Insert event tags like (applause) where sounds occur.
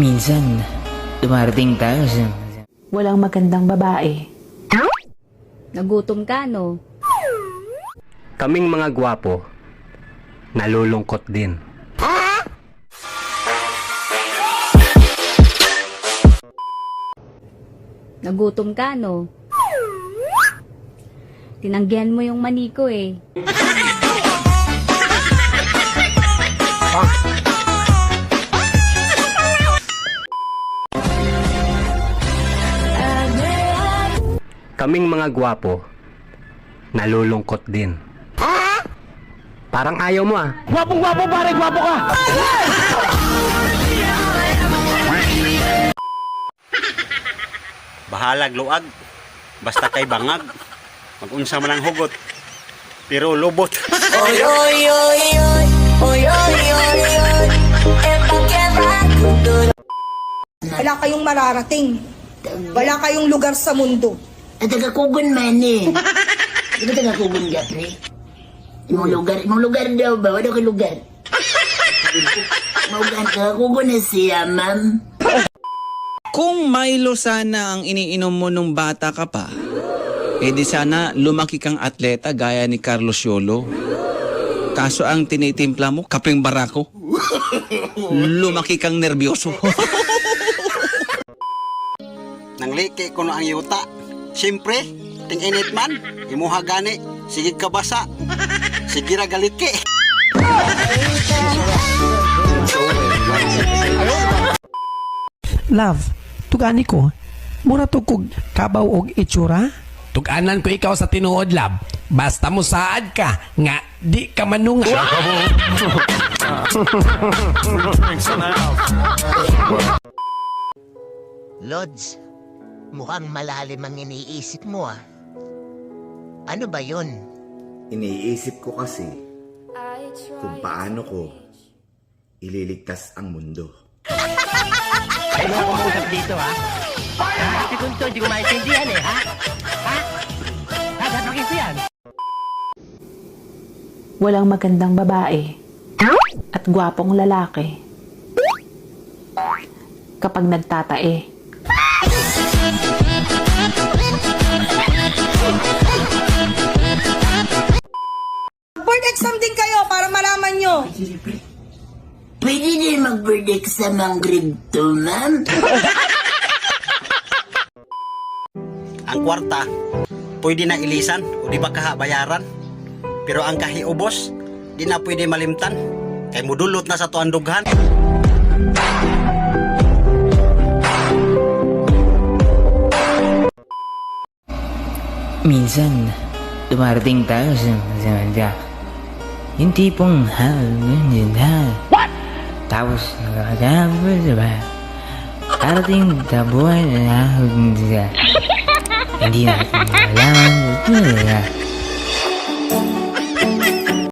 Minsan, dumarating tayo sa... Walang magandang babae. Nagutom ka, no? Kaming mga gwapo, nalulungkot din. Nagutom ka, no? Tinanggihan mo yung mani ko, eh. Kaming mga gwapo, nalulungkot din. Parang ayaw mo ah. (laughs) bahalag luag basta kay bangag. Magunsa man ang hugot. Pero lubot. Wala kayong mararating. Wala kayong lugar sa mundo. At tagakugon man eh. (laughs) Di ba tagakugon ka, pre? Imong lugar, imong lugar daw ba? Wala ka lugar. Maugan, tagakugon na siya, ma'am. Kung Milo sana ang iniinom mo nung bata ka pa, eh di sana lumaki kang atleta gaya ni Carlos Yolo. Kaso ang tinitimpla mo, kaping barako. Lumaki kang nervyoso. (laughs) nang liki ko no ang yuta siyempre ting init man imuha gani sige ka basa sige ra galit ki Love, tugani ko. Mura to kog kabaw og itsura. Tuganan ko ikaw sa tinuod lab. Basta mo saad ka nga di ka manunga. (laughs) Lods, mukhang malalim ang iniisip mo ah. Ano ba yun? Iniisip ko kasi kung paano ko ililigtas ang mundo. Ano ako mausap dito ha? Ha? Ito kung to, hindi ko maintindihan eh ha? Ha? Ha? Dapat makita yan. Walang magandang babae. At gwapong lalaki. Kapag nagtatae. Board exam din kayo para malaman nyo. Pwede din mag-verdict sa mga grade 2, ma'am? ang kwarta pwede na ilisan o di ba kaha bayaran pero ang kahiubos di na pwede malimtan kay mudulot na sa tuan dughan Minsan, dumarating tayo sa... sa... sa yung tipong... Ha, ganyan, ha. What? Tapos, nakakagabo, diba? Parating sa buhay na sa... Hindi natin malaman. Diba?